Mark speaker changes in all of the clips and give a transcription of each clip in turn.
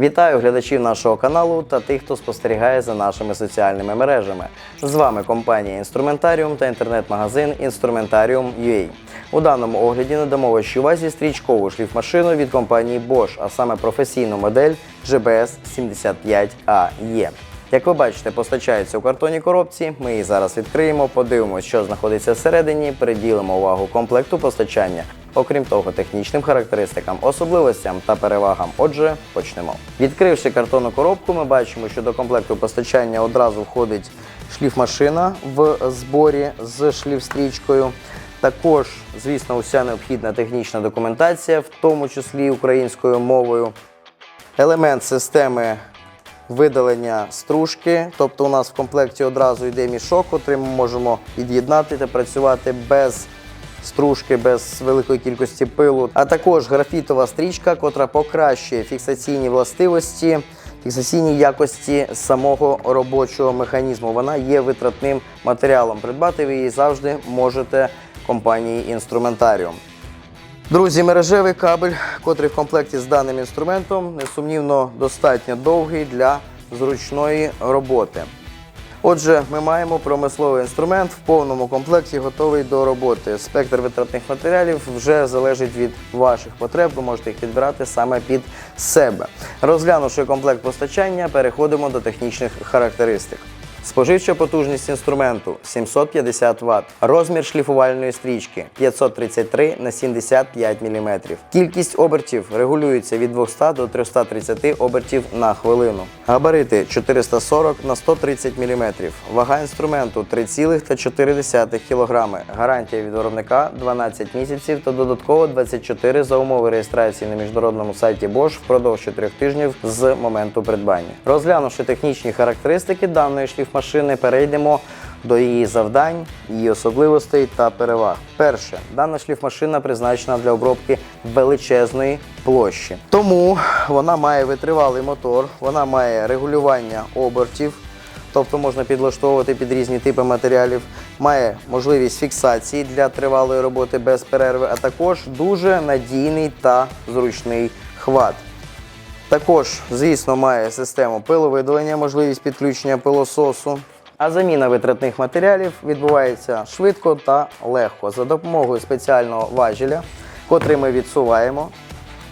Speaker 1: Вітаю глядачів нашого каналу та тих, хто спостерігає за нашими соціальними мережами. З вами компанія Інструментаріум та інтернет-магазин Instrumentarium.ua. У даному огляді надамо вашій увазі стрічкову шліфмашину від компанії Bosch, а саме професійну модель GBS 75AE. Як ви бачите, постачається у картонній коробці. Ми її зараз відкриємо, подивимося, що знаходиться всередині, приділимо увагу комплекту постачання. Окрім того, технічним характеристикам, особливостям та перевагам. Отже, почнемо. Відкривши картонну коробку, ми бачимо, що до комплекту постачання одразу входить шліфмашина в зборі з шліфстрічкою. Також, звісно, уся необхідна технічна документація, в тому числі українською мовою. Елемент системи видалення стружки, тобто у нас в комплекті одразу йде мішок, котрий ми можемо від'єднати та працювати без стружки, без великої кількості пилу, а також графітова стрічка, котра покращує фіксаційні властивості. Фіксаційні якості самого робочого механізму. Вона є витратним матеріалом. Придбати ви її завжди можете компанії Інструментаріум. Друзі, мережевий кабель, котрий в комплекті з даним інструментом, несумнівно достатньо довгий для зручної роботи. Отже, ми маємо промисловий інструмент в повному комплекті, готовий до роботи. Спектр витратних матеріалів вже залежить від ваших потреб, ви можете їх підбирати саме під себе. Розглянувши комплект постачання, переходимо до технічних характеристик. Споживча потужність інструменту 750 Вт. Розмір шліфувальної стрічки 533 на 75 мм. Кількість обертів регулюється від 200 до 330 обертів на хвилину. Габарити 440 на 130 мм. Вага інструменту 3,4 кг. Гарантія від виробника 12 місяців та додатково 24 за умови реєстрації на міжнародному сайті Bosch впродовж 4 тижнів з моменту придбання. Розглянувши технічні характеристики даної шліфмашини, перейдемо до її завдань, її особливостей та переваг. Перше, дана шліфмашина призначена для обробки величезної площі. Тому вона має витривалий мотор, вона має регулювання обертів. Тобто можна підлаштовувати під різні типи матеріалів, має можливість фіксації для тривалої роботи без перерви, а також дуже надійний та зручний хват. Також, звісно, має систему пиловидалення, можливість підключення пилососу. А заміна витратних матеріалів відбувається швидко та легко за допомогою спеціального важеля, котрий ми відсуваємо,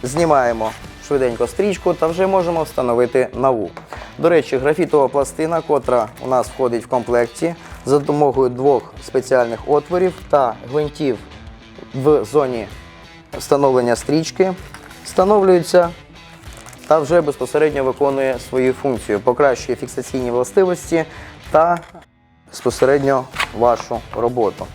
Speaker 1: знімаємо швиденько стрічку та вже можемо встановити нову. До речі, графітова пластина, котра у нас входить в комплекті, за допомогою двох спеціальних отворів та гвинтів в зоні встановлення стрічки, встановлюється та вже безпосередньо виконує свою функцію, покращує фіксаційні властивості та безпосередньо вашу роботу.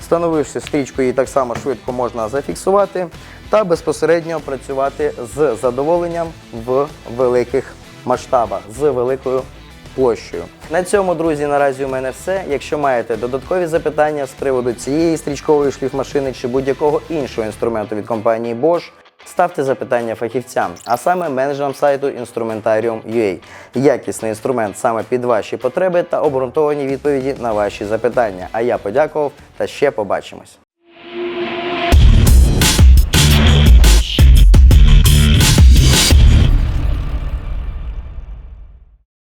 Speaker 1: Встановивши стрічку, її так само швидко можна зафіксувати та безпосередньо працювати з задоволенням в великих масштабах, з великою площею. На цьому, друзі, наразі у мене все. Якщо маєте додаткові запитання з приводу цієї стрічкової шліфмашини чи будь-якого іншого інструменту від компанії Bosch, ставте запитання фахівцям, а саме менеджерам сайту Instrumentarium.ua. Якісний інструмент саме під ваші потреби та обґрунтовані відповіді на ваші запитання. А я подякував та ще побачимось.